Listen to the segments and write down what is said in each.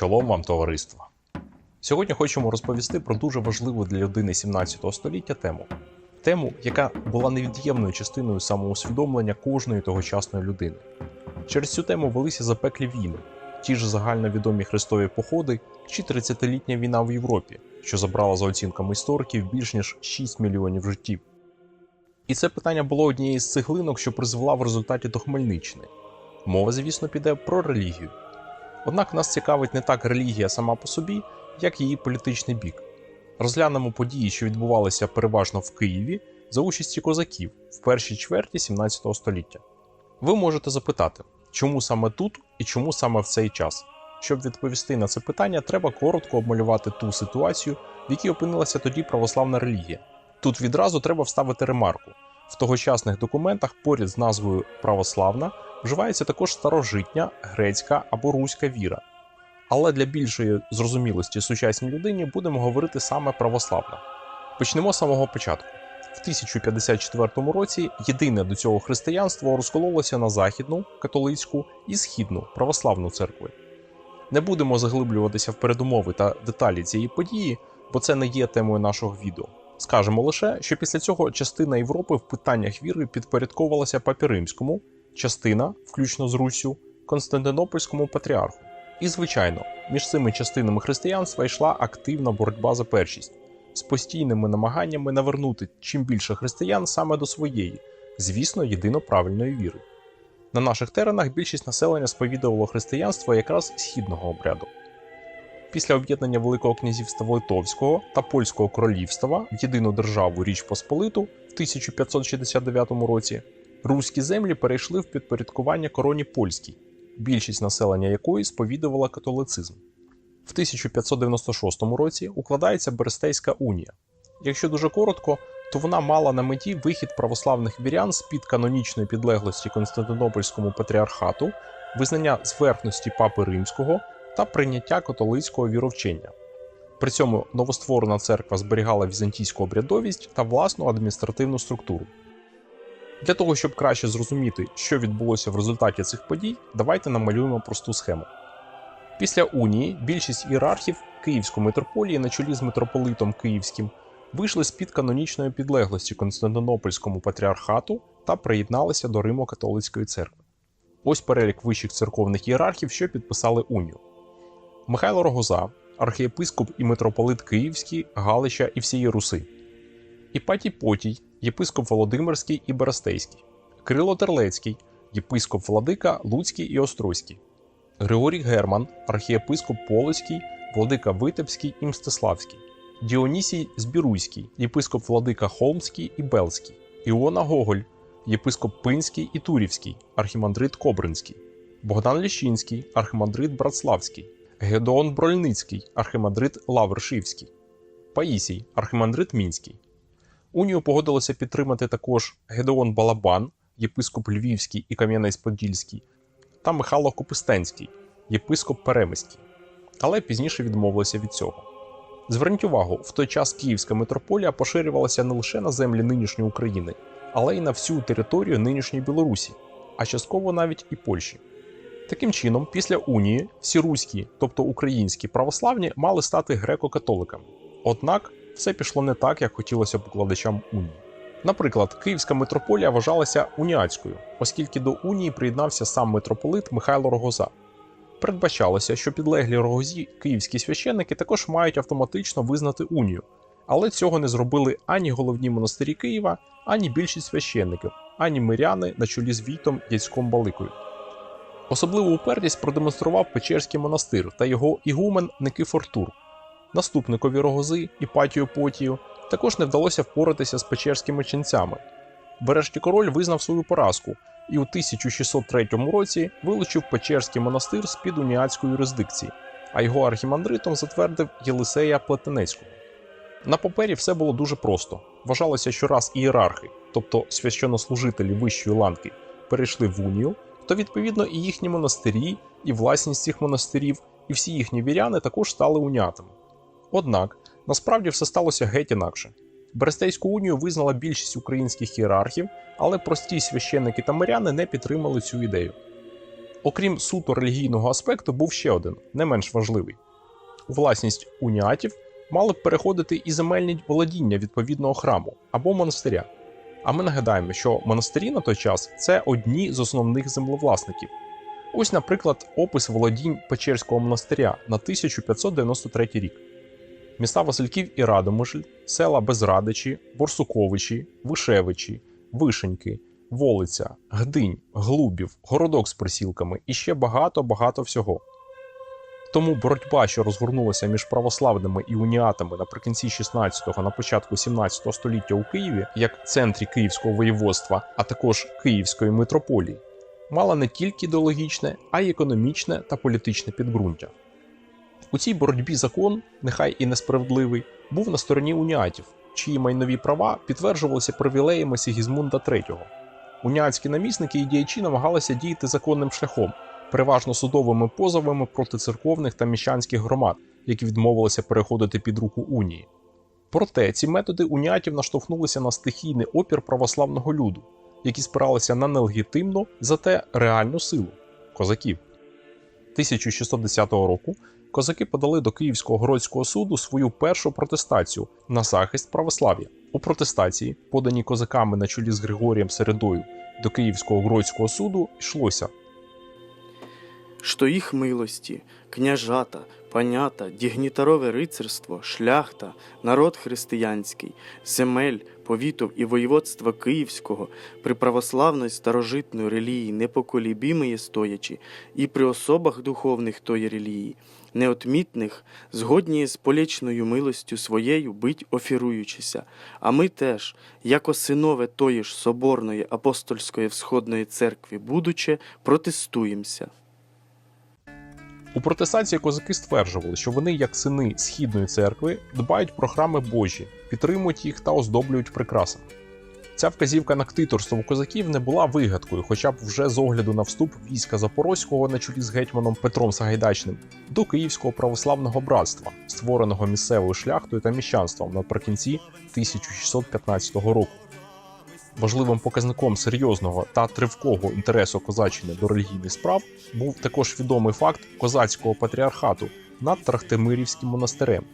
Чолом вам товариство. Сьогодні хочемо розповісти про дуже важливу для людини 17 століття тему. Тему, яка була невід'ємною частиною самоусвідомлення кожної тогочасної людини. Через цю тему велися запеклі війни, ті ж загальновідомі хрестові походи чи 30-літня війна в Європі, що забрала за оцінками істориків більш ніж 6 мільйонів життів. І це питання було однією з цеглинок, що призвела в результаті до Хмельниччини. Мова, звісно, піде про релігію. Однак нас цікавить не так релігія сама по собі, як її політичний бік. Розглянемо події, що відбувалися переважно в Києві за участі козаків в першій чверті 17 століття. Ви можете запитати, чому саме тут і чому саме в цей час? Щоб відповісти на це питання, треба коротко обмалювати ту ситуацію, в якій опинилася тоді православна релігія. Тут відразу треба вставити ремарку. В тогочасних документах поряд з назвою православна вживається також старожитня, грецька або руська віра. Але для більшої зрозумілості сучасній людині будемо говорити саме православна. Почнемо з самого початку. В 1054 році єдине до цього християнство розкололося на західну католицьку і східну православну церкви. Не будемо заглиблюватися в передумови та деталі цієї події, бо це не є темою нашого відео. Скажемо лише, що після цього частина Європи в питаннях віри підпорядковувалася папі римському, частина, включно з Руссю, Константинопольському патріарху. І, звичайно, між цими частинами християнства йшла активна боротьба за першість з постійними намаганнями навернути чим більше християн саме до своєї, звісно, єдино правильної віри. На наших теренах більшість населення сповідувало християнство якраз східного обряду. Після об'єднання Великого князівства Литовського та Польського королівства в єдину державу Річ Посполиту в 1569 році руські землі перейшли в підпорядкування короні польській, більшість населення якої сповідувала католицизм. В 1596 році укладається Берестейська унія. Якщо дуже коротко, то вона мала на меті вихід православних вірян з під канонічної підлеглості Константинопольському патріархату, визнання зверхності папи римського та прийняття католицького віровчення. При цьому новостворена церква зберігала візантійську обрядовість та власну адміністративну структуру. Для того, щоб краще зрозуміти, що відбулося в результаті цих подій, давайте намалюємо просту схему. Після унії більшість ієрархів Київської митрополії на чолі з митрополитом Київським вийшли з під канонічної підлеглості Константинопольському патріархату та приєдналися до Римо-католицької церкви. Ось перелік вищих церковних ієрархів, що підписали унію. Михайло Рогоза, архієпископ і митрополит Київський, Галища і всієї Руси, Іпатій Потій, єпископ Володимирський і Берестейський, Кирило Терлецький, єпископ Владика Луцький і Острозький, Григорій Герман, архієпископ Полоцький, Владика Витебський і Мстиславський, Діонісій Збіруйський, єпископ Владика Холмський і Белський, Іона Гоголь, єпископ Пинський і Турівський, архімандрит Кобринський, Богдан Ліщинський, архімандрит Братславський, Гедеон Брольницький, архімандрит Лавршивський, Паїсій, архімандрит Мінський. Унію погодилося підтримати також Гедеон Балабан, єпископ Львівський і Кам'янець-Подільський, та Михайло Копистенський, єпископ Перемиський, але пізніше відмовилися від цього. Зверніть увагу, в той час Київська митрополія поширювалася не лише на землі нинішньої України, але й на всю територію нинішньої Білорусі, а частково навіть і Польщі. Таким чином, після унії всі руські, тобто українські православні, мали стати греко-католиками. Однак все пішло не так, як хотілося б укладачам унії. Наприклад, Київська митрополія вважалася уніатською, оскільки до унії приєднався сам митрополит Михайло Рогоза. Передбачалося, що підлеглі рогозі київські священники також мають автоматично визнати унію, але цього не зробили ані головні монастирі Києва, ані більшість священників, ані миряни на чолі з Війтом Яцьком Баликою. Особливу упертість продемонстрував Печерський монастир та його ігумен Никифор Тур. Наступникові рогози Іпатію Потію також не вдалося впоратися з печерськими ченцями. Врешті король визнав свою поразку і у 1603 році вилучив Печерський монастир з під уніатської юрисдикції, а його архімандритом затвердив Єлисея Плетенецького. На папері все було дуже просто. Вважалося, що раз ієрархи, тобто священнослужителі вищої ланки, перейшли в унію, то відповідно і їхні монастирі, і власність цих монастирів, і всі їхні віряни також стали уніатами. Однак насправді все сталося геть інакше. Берестейську унію визнала більшість українських ієрархів, але прості священники та миряни не підтримали цю ідею. Окрім суто релігійного аспекту, був ще один, не менш важливий. Власність уніатів мали б переходити і земельні володіння відповідного храму або монастиря. А ми нагадаємо, що монастирі на той час це одні з основних землевласників. Ось, наприклад, опис володінь Печерського монастиря на 1593 рік. Міста Васильків і Радомишль, села Безрадичі, Борсуковичі, Вишевичі, Вишеньки, Волиця, Гдинь, Глубів, Городок з присілками і ще багато-багато всього. Тому боротьба, що розгорнулася між православними і уніатами наприкінці 16-го, на початку 17-го століття у Києві, як центрі Київського воєводства, а також Київської митрополії, мала не тільки ідеологічне, а й економічне та політичне підґрунтя. У цій боротьбі закон, нехай і несправедливий, був на стороні уніатів, чиї майнові права підтверджувалися привілеями Сігізмунда III. Уніатські намісники і діячі намагалися діяти законним шляхом, переважно судовими позовами проти церковних та міщанських громад, які відмовилися переходити під руку унії. Проте ці методи уніатів наштовхнулися на стихійний опір православного люду, які спиралися на нелегітимну, зате реальну силу козаків. 1610 року козаки подали до Київського городського суду свою першу протестацію на захист православ'я. У протестації, поданій козаками на чолі з Григорієм Середою до Київського городського суду, йшлося что их милости, княжата, панята, дігнітарове рицарство, шляхта, народ християнський, земель, повітов і воєводства Київського, при православної старожитної релігії непоколібімої стоячи, і при особах духовних тої релігії, неотмітних, згодні з полічною милостю своєю бить офіруючися, а ми теж, яко синове тої ж соборної апостольської всходної церкви, будучи, протестуємося. У протестації козаки стверджували, що вони, як сини східної церкви, дбають про храми Божі, підтримують їх та оздоблюють прикрасами. Ця вказівка на ктиторство у козаків не була вигадкою, хоча б вже з огляду на вступ війська Запорозького на чолі з гетьманом Петром Сагайдачним до Київського православного братства, створеного місцевою шляхтою та міщанством наприкінці 1615 року. Важливим показником серйозного та тривкого інтересу козаччини до релігійних справ був також відомий факт козацького патріархату над Трахтимирівським монастирем.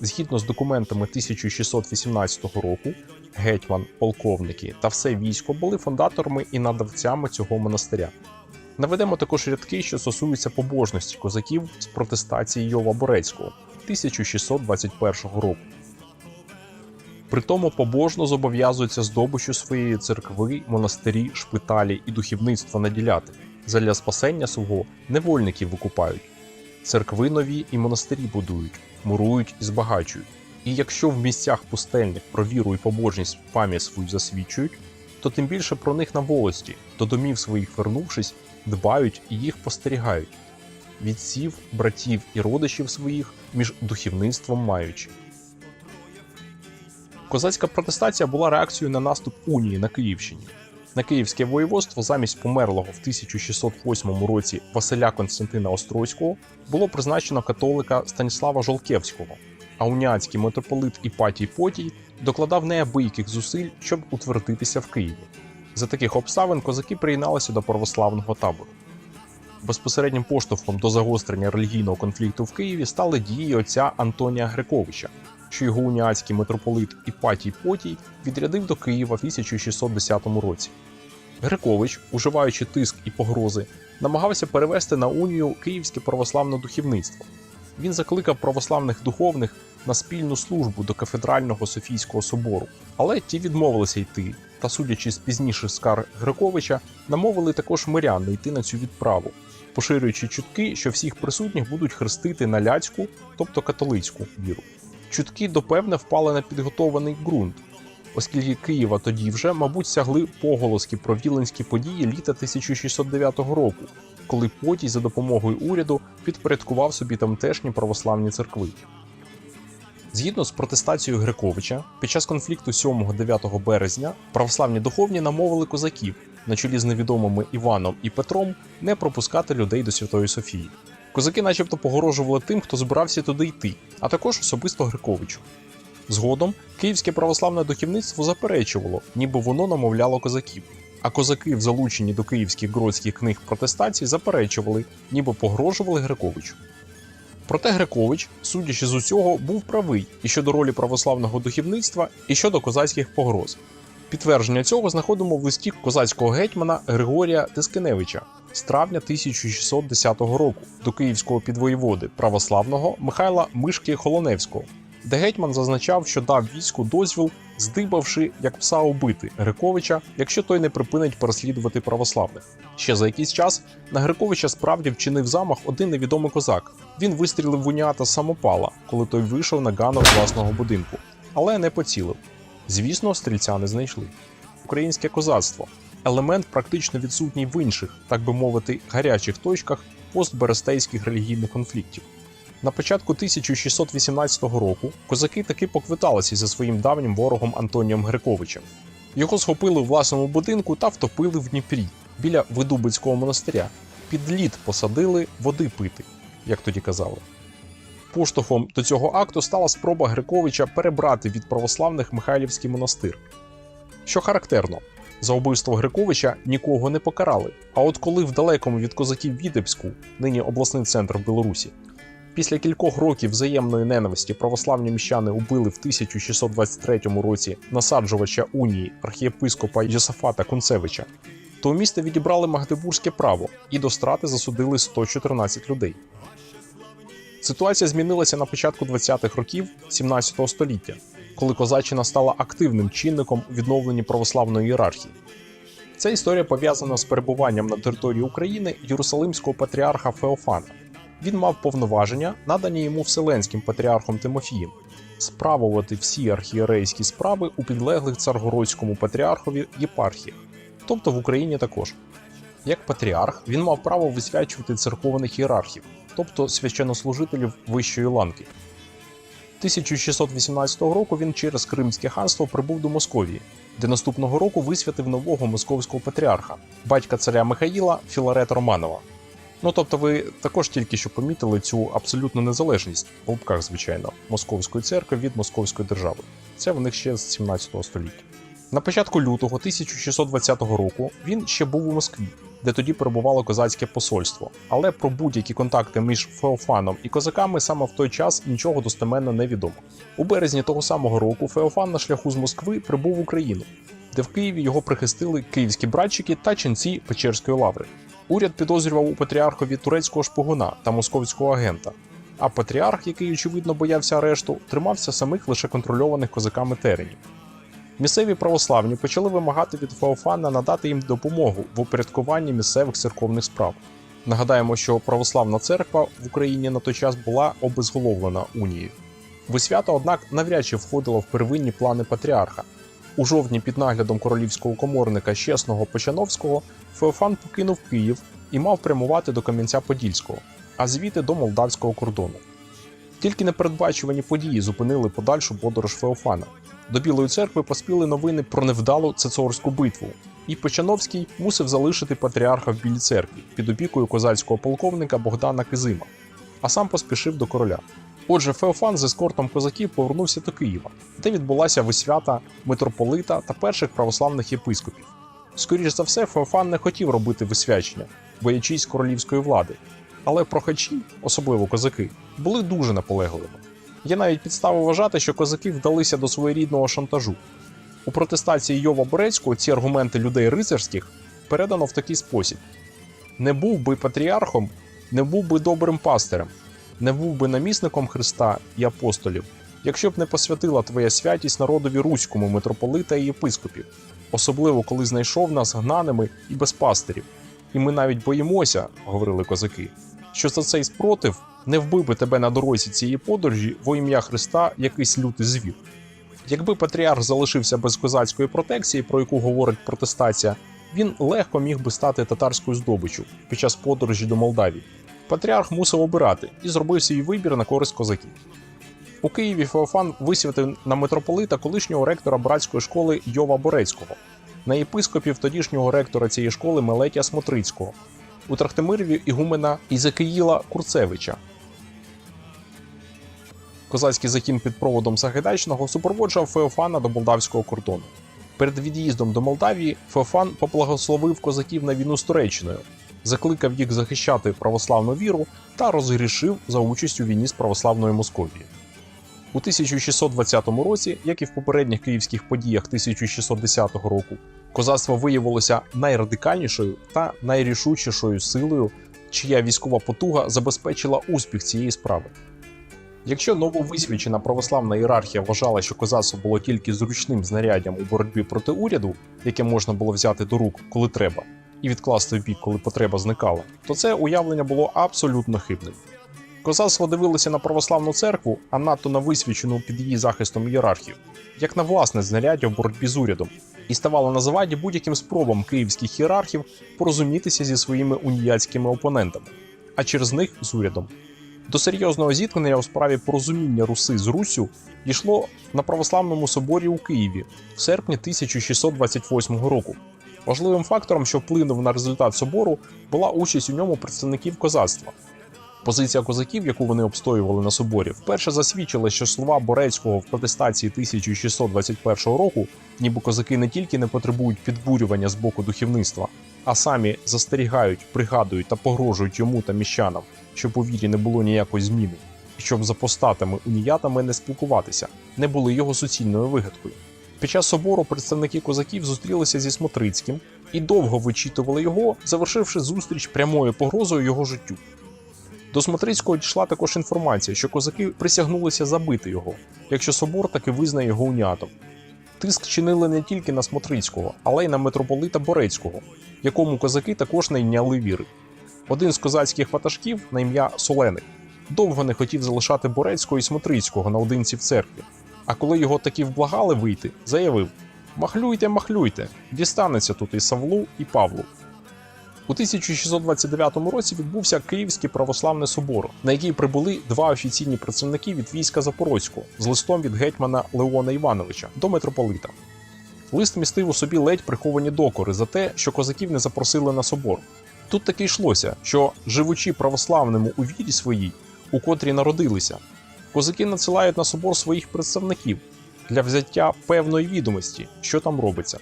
Згідно з документами 1618 року, гетьман, полковники та все військо були фундаторами і надавцями цього монастиря. Наведемо також рядки, що стосуються побожності козаків з протестації Йова Борецького 1621 року. Притому побожно зобов'язуються здобичу своєї церкви, монастирі, шпиталі і духовництва наділяти. Задля спасення свого невольників викупають. Церкви нові і монастирі будують, мурують і збагачують. І якщо в місцях пустельних про віру і побожність пам'ять свою засвідчують, то тим більше про них на волості, до домів своїх вернувшись, дбають і їх постерігають. Відсів, братів і родичів своїх між духовництвом маючи. Козацька протестація була реакцією на наступ унії на Київщині. На Київське воєводство замість померлого в 1608 році Василя Константина Острозького було призначено католика Станіслава Жолкевського, а уніатський митрополит Іпатій Потій докладав неабияких зусиль, щоб утвердитися в Києві. За таких обставин козаки приєдналися до православного табору. Безпосереднім поштовхом до загострення релігійного конфлікту в Києві стали дії отця Антонія Гриковича, що його уніацький митрополит Іпатій Потій відрядив до Києва в 1610 році. Грикович, уживаючи тиск і погрози, намагався перевести на унію київське православне духовництво. Він закликав православних духовних на спільну службу до кафедрального Софійського собору, але ті відмовилися йти, та, судячи з пізніших скарг Гриковича, намовили також мирян не йти на цю відправу, поширюючи чутки, що всіх присутніх будуть хрестити на ляцьку, тобто католицьку віру. Чутки допевне впали на підготований ґрунт, оскільки Києва тоді вже, мабуть, сягли поголоски про віленські події літа 1609 року, коли Потій за допомогою уряду підпорядкував собі тамтешні православні церкви. Згідно з протестацією Гриковича, під час конфлікту 7-9 березня православні духовні намовили козаків на чолі з невідомими Іваном і Петром не пропускати людей до Святої Софії. Козаки, начебто, погрожували тим, хто збирався туди йти, а також особисто Гриковичу. Згодом київське православне духовництво заперечувало, ніби воно намовляло козаків. А козаки, в залученні до київських гродських книг протестацій, заперечували, ніби погрожували Грековичу. Проте Грекович, судячи з усього, був правий і щодо ролі православного духовництва, і щодо козацьких погроз. Підтвердження цього знаходимо в листі козацького гетьмана Григорія Тискеневича з травня 1610 року до київського підвоєводи православного Михайла Мишки Холоневського, де гетьман зазначав, що дав війську дозвіл, здибавши як пса убити Гриковича, якщо той не припинить переслідувати православних. Ще за якийсь час на Гриковича справді вчинив замах один невідомий козак. Він вистрілив в уніата самопала, коли той вийшов на ганок власного будинку, але не поцілив. Звісно, стрільця не знайшли. Українське козацтво елемент практично відсутній в інших, так би мовити, гарячих точках постберестейських релігійних конфліктів. На початку 1618 року козаки таки поквиталися зі своїм давнім ворогом Антонієм Гриковичем. Його схопили у власному будинку та втопили в Дніпрі біля Видубицького монастиря. Під лід посадили води пити, як тоді казали. Поштовхом до цього акту стала спроба Гриковича перебрати від православних Михайлівський монастир. Що характерно, за вбивство Гриковича нікого не покарали. А от коли в далекому від козаків Вітебську, нині обласний центр в Білорусі, після кількох років взаємної ненависті православні міщани убили в 1623 році насаджувача унії архієпископа Йосафата Кунцевича, то у міста відібрали магдебурзьке право і до страти засудили 114 людей. Ситуація змінилася на початку 20-х років 17 століття, коли козаччина стала активним чинником у відновленні православної ієрархії. Ця історія пов'язана з перебуванням на території України Єрусалимського патріарха Феофана. Він мав повноваження, надані йому Вселенським патріархом Тимофієм, справувати всі архієрейські справи у підлеглих царгородському патріархові єпархіях, тобто в Україні також. Як патріарх, він мав право висвячувати церковних ієрархів, тобто священнослужителів вищої ланки. 1618 року він через Кримське ханство прибув до Московії, де наступного року висвятив нового московського патріарха, батька царя Михаїла Філарета Романова. Ну тобто, ви також тільки що помітили цю абсолютну незалежність в лапках, звичайно, московської церкви від московської держави. Це в них ще з 17 століття. На початку лютого 1620 року він ще був у Москві, де тоді перебувало козацьке посольство. Але про будь-які контакти між Феофаном і козаками саме в той час нічого достеменно не відомо. У березні того самого року Феофан на шляху з Москви прибув в Україну, де в Києві його прихистили київські братчики та ченці Печерської лаври. Уряд підозрював у патріархові турецького шпигуна та московського агента. А патріарх, який очевидно боявся арешту, тримався самих лише контрольованих козаками теренів. Місцеві православні почали вимагати від Феофана надати їм допомогу в упорядкуванні місцевих церковних справ. Нагадаємо, що православна церква в Україні на той час була обезголовлена унією. Висвята, однак, навряд чи входила в первинні плани патріарха. У жовтні під наглядом королівського коморника Чесного Почановського Феофан покинув Київ і мав прямувати до Кам'янця-Подільського, а звідти до молдавського кордону. Тільки непередбачувані події зупинили подальшу подорож Феофана. До Білої церкви поспіли новини про невдалу цецорську битву, і Почановський мусив залишити патріарха в Білій церкві під опікою козацького полковника Богдана Кизима, а сам поспішив до короля. Отже, Феофан з ескортом козаків повернувся до Києва, де відбулася висвята митрополита та перших православних єпископів. Скоріш за все, Феофан не хотів робити висвячення, боячись королівської влади, але прохачі, особливо козаки, були дуже наполегливими. Є навіть підстави вважати, що козаки вдалися до своєрідного шантажу. У протестації Йова Борецького ці аргументи людей рицарських передано в такий спосіб: не був би патріархом, не був би добрим пастирем, не був би намісником Христа і апостолів, якщо б не посвятила твоя святість народові руському митрополита і єпископів, особливо коли знайшов нас гнаними і без пастирів. І ми навіть боїмося, говорили козаки, що за цей спротив не вбив би тебе на дорозі цієї подорожі во ім'я Христа якийсь лютий звір. Якби патріарх залишився без козацької протекції, про яку говорить протестація, він легко міг би стати татарською здобиччю під час подорожі до Молдавії. Патріарх мусив обирати і зробив свій вибір на користь козаків. У Києві Феофан висвятив на митрополита колишнього ректора братської школи Йова Борецького, на єпископів тодішнього ректора цієї школи Мелетія Смотрицького, у Трахтимирові ігумена Ізекиїла Курцевича. Козацький загін під проводом Сагайдачного супроводжував Феофана до молдавського кордону. Перед від'їздом до Молдавії Феофан поблагословив козаків на війну з Туреччиною, закликав їх захищати православну віру та розгрішив за участь у війні з православною Московією. У 1620 році, як і в попередніх київських подіях 1610 року, козацтво виявилося найрадикальнішою та найрішучішою силою, чия військова потуга забезпечила успіх цієї справи. Якщо нововисвічена православна ієрархія вважала, що козацтво було тільки зручним знаряддям у боротьбі проти уряду, яке можна було взяти до рук, коли треба, і відкласти в бік, коли потреба зникала, то це уявлення було абсолютно хибним. Козацтво дивилося на православну церкву, а надто на висвічену під її захистом ієрархію, як на власне знаряддя в боротьбі з урядом, і ставало на заваді будь-яким спробам київських ієрархів порозумітися зі своїми уніяцькими опонентами, а через них з урядом. До серйозного зіткнення у справі порозуміння Руси з Руссю дійшло на православному соборі у Києві в серпні 1628 року. Важливим фактором, що вплинув на результат собору, була участь у ньому представників козацтва. Позиція козаків, яку вони обстоювали на соборі, вперше засвідчила, що слова Борецького в протестації 1621 року, ніби козаки не тільки не потребують підбурювання з боку духовництва, а самі застерігають, пригадують та погрожують йому та міщанам, щоб у вірі не було ніякої зміни, і щоб за постатами уніятами не спілкуватися, не були його суцільною вигадкою. Під час собору представники козаків зустрілися зі Смотрицьким і довго вичитували його, завершивши зустріч прямою погрозою його життю. До Смотрицького дійшла також інформація, що козаки присягнулися забити його, якщо собор таки визнає його уніатом. Тиск чинили не тільки на Смотрицького, але й на митрополита Борецького, якому козаки також не йняли віри. Один з козацьких ватажків на ім'я Соленик довго не хотів залишати Борецького і Смотрицького наодинці в церкві. А коли його таки вблагали вийти, заявив: Махлюйте, махлюйте, дістанеться тут і Савлу, і Павлу. У 1629 році відбувся Київський православний собор, на який прибули два офіційні представники від війська Запорозького з листом від гетьмана Леона Івановича до митрополита. Лист містив у собі ледь приховані докори за те, що козаків не запросили на собор. Тут таки йшлося, що, живучи православними у вірі своїй, у котрій народилися, козаки надсилають на собор своїх представників для взяття певної відомості, що там робиться.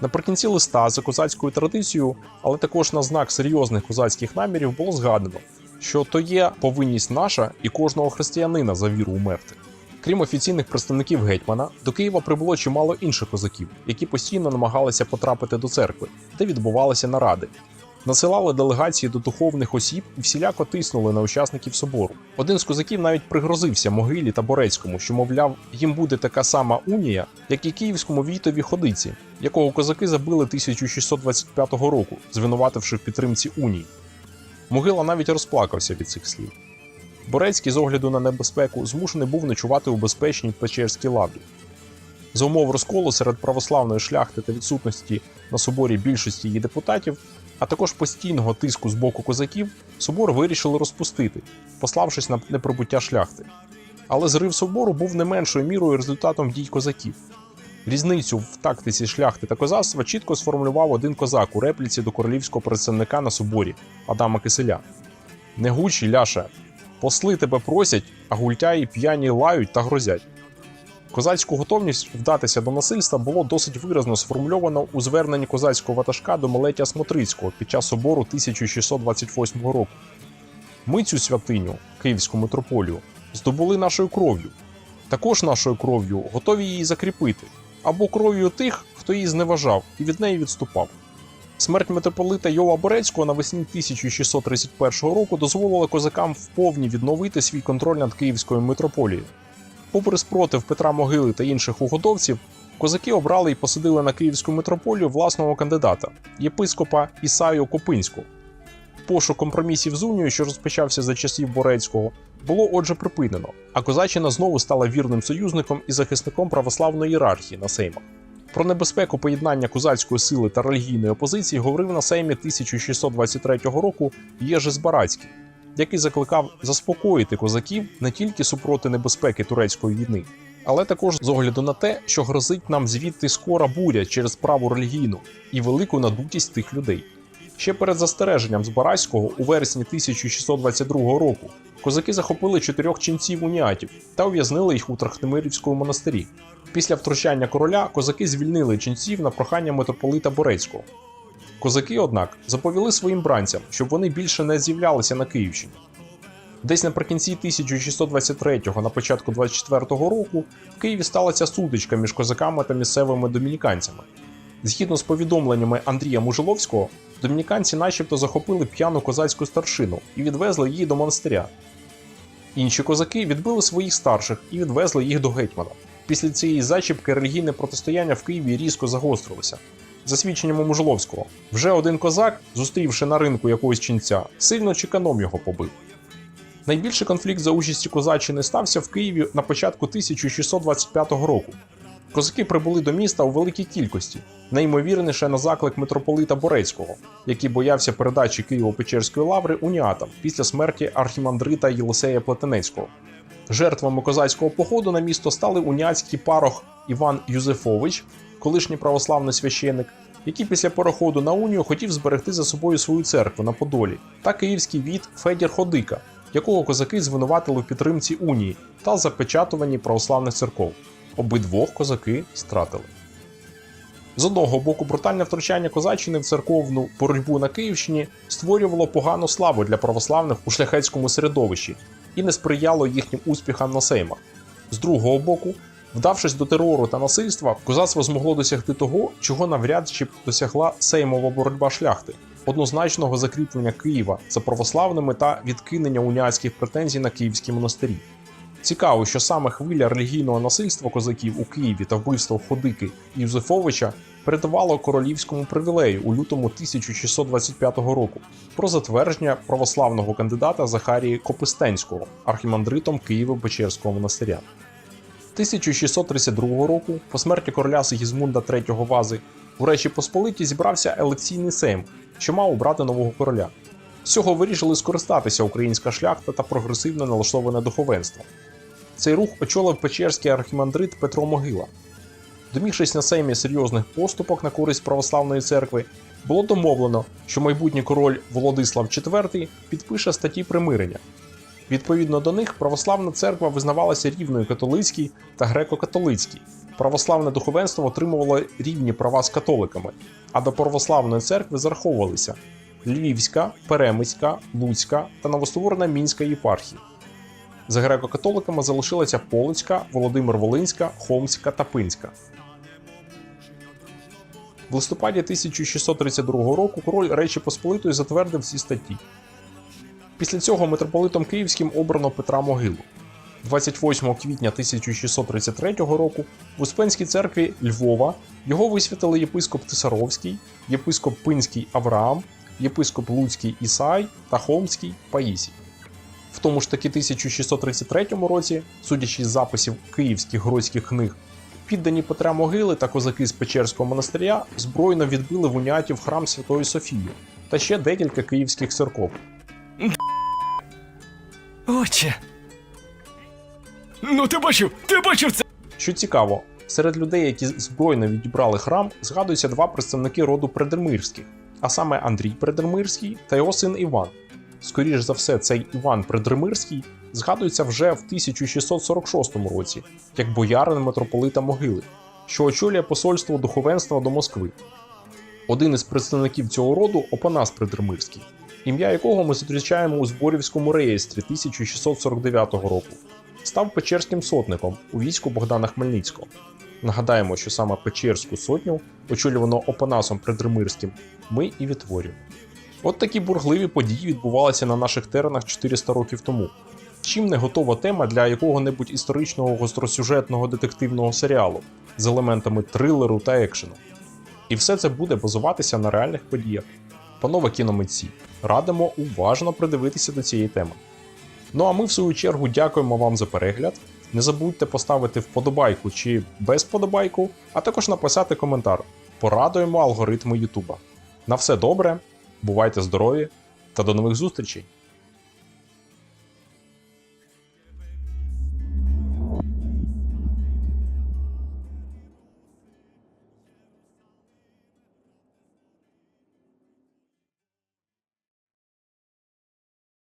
Наприкінці листа за козацькою традицією, але також на знак серйозних козацьких намірів було згадано, що то є повинність наша і кожного християнина за віру умерти. Крім офіційних представників гетьмана, до Києва прибуло чимало інших козаків, які постійно намагалися потрапити до церкви, де відбувалися наради. Насилали делегації до духовних осіб і всіляко тиснули на учасників собору. Один з козаків навіть пригрозився могилі та Борецькому, що, мовляв, їм буде така сама унія, як і київському війтові ходиці, якого козаки забили 1625 року, звинувативши в підтримці унії. Могила навіть розплакався від цих слів. Борецький, з огляду на небезпеку, змушений був ночувати у безпечній Печерській лаврі. За умов розколу серед православної шляхти та відсутності на соборі більшості її депутатів, а також постійного тиску з боку козаків, собор вирішили розпустити, пославшись на неприбуття шляхти. Але зрив собору був не меншою мірою результатом дій козаків. Різницю в тактиці шляхти та козацтва чітко сформулював один козак у репліці до королівського представника на соборі Адама Киселя. Не гучі, ляша, посли тебе просять, а гультяї п'яні лають та грозять. Козацьку готовність вдатися до насильства було досить виразно сформульовано у зверненні козацького ватажка до Малетя Смотрицького під час собору 1628 року. Ми цю святиню, Київську митрополію, здобули нашою кров'ю. Також нашою кров'ю готові її закріпити, або кров'ю тих, хто її зневажав і від неї відступав. Смерть митрополита Йова Борецького навесні 1631 року дозволила козакам вповні відновити свій контроль над Київською митрополією. Попри спротив Петра Могили та інших угодовців, козаки обрали і посадили на Київську митрополію власного кандидата єпископа Ісаю Копинського. Пошук компромісів з унією, що розпочався за часів Борецького, було отже припинено, а козаччина знову стала вірним союзником і захисником православної ієрархії на сеймах. Про небезпеку поєднання козацької сили та релігійної опозиції говорив на сеймі 1623 року Єжи Збарацький, який закликав заспокоїти козаків не тільки супроти небезпеки турецької війни, але також з огляду на те, що грозить нам звідти скора буря через праву релігійну і велику надутість тих людей. Ще перед застереженням Збаразького у вересні 1622 року козаки захопили чотирьох ченців уніатів та ув'язнили їх у Трахтимирівському монастирі. Після втручання короля козаки звільнили ченців на прохання митрополита Борецького. Козаки, однак, заповіли своїм бранцям, щоб вони більше не з'являлися на Київщині. Десь наприкінці 1623-го, на початку 24-го року в Києві сталася сутичка між козаками та місцевими домініканцями. Згідно з повідомленнями Андрія Мужиловського, домініканці начебто захопили п'яну козацьку старшину і відвезли її до монастиря. Інші козаки відбили своїх старших і відвезли їх до гетьмана. Після цієї зачіпки релігійне протистояння в Києві різко загострилося. За свідченнями Мужиловського, вже один козак, зустрівши на ринку якогось ченця, сильно чеканом його побив. Найбільший конфлікт за участі козаччини стався в Києві на початку 1625 року. Козаки прибули до міста у великій кількості, найімовірніше на заклик митрополита Борецького, який боявся передачі Києво-Печерської лаври уніатам після смерті архімандрита Єлисея Плетенецького. Жертвами козацького походу на місто стали уніатський парох Іван Юзефович, колишній православний священик, який після переходу на унію хотів зберегти за собою свою церкву на Подолі, та київський від Федір Ходика, якого козаки звинуватили в підтримці унії та запечатуванні православних церков. Обидвох козаки стратили. З одного боку, брутальне втручання козаччини в церковну боротьбу на Київщині створювало погану славу для православних у шляхетському середовищі і не сприяло їхнім успіхам на сеймах. З другого боку, вдавшись до терору та насильства, козацтво змогло досягти того, чого навряд чи досягла сеймова боротьба шляхти однозначного закріплення Києва за православними та відкинення уніатських претензій на київські монастирі. Цікаво, що саме хвиля релігійного насильства козаків у Києві та вбивства Ходики Юзефовича передавало королівському привілею у лютому 1625 року про затвердження православного кандидата Захарії Копистенського архімандритом Києво-Печерського монастиря. 1632 року, по смерті короля Сигізмунда III Вази, у Речі Посполиті зібрався елекційний сейм, що мав обрати нового короля. З цього вирішили скористатися українська шляхта та прогресивно налаштоване духовенство. Цей рух очолив печерський архімандрит Петро Могила. Домігшись на сеймі серйозних поступок на користь православної церкви, було домовлено, що майбутній король Володислав IV підпише статті примирення. Відповідно до них, православна церква визнавалася рівною католицькій та греко-католицькій. Православне духовенство отримувало рівні права з католиками, а до православної церкви зараховувалися Львівська, Перемицька, Луцька та новостворена Мінська єпархії. За греко-католиками залишилася Полицька, Володимир-Волинська, Холмська та Пинська. В листопаді 1632 року король Речі Посполитої затвердив ці статті. Після цього митрополитом Київським обрано Петра Могилу. 28 квітня 1633 року в Успенській церкві Львова його висвятили єпископ Тисаровський, єпископ Пинський Авраам, єпископ Луцький Ісай та Холмський Паїсій. В тому ж таки 1633 році, судячи з записів київських гродських книг, піддані Петра Могили та козаки з Печерського монастиря збройно відбили в уніатів храм Святої Софії та ще декілька київських церков. Отче. Ну, ти бачив, ти бачив це. Що цікаво, серед людей, які збройно відібрали храм, згадуються два представники роду Предермирських, а саме Андрій Предермирський та його син Іван. Скоріш за все, цей Іван Предермирський згадується вже в 1646 році, як боярин митрополита Могили, що очолює посольство духовенства до Москви. Один із представників цього роду Опанас Предермирський, ім'я якого ми зустрічаємо у Зборівському реєстрі 1649 року став печерським сотником у війську Богдана Хмельницького. Нагадаємо, що саме Печерську сотню, очолювано Опанасом Предримирським, ми і відтворюємо. От такі бурхливі події відбувалися на наших теренах 400 років тому. Чим не готова тема для якого-небудь історичного гостросюжетного детективного серіалу з елементами трилеру та екшену. І все це буде базуватися на реальних подіях. Панове кіномитці, радимо уважно придивитися до цієї теми. Ну а ми, в свою чергу, дякуємо вам за перегляд. Не забудьте поставити вподобайку чи без вподобайку, а також написати коментар. Порадуємо алгоритми Ютуба. На все добре, бувайте здорові та до нових зустрічей!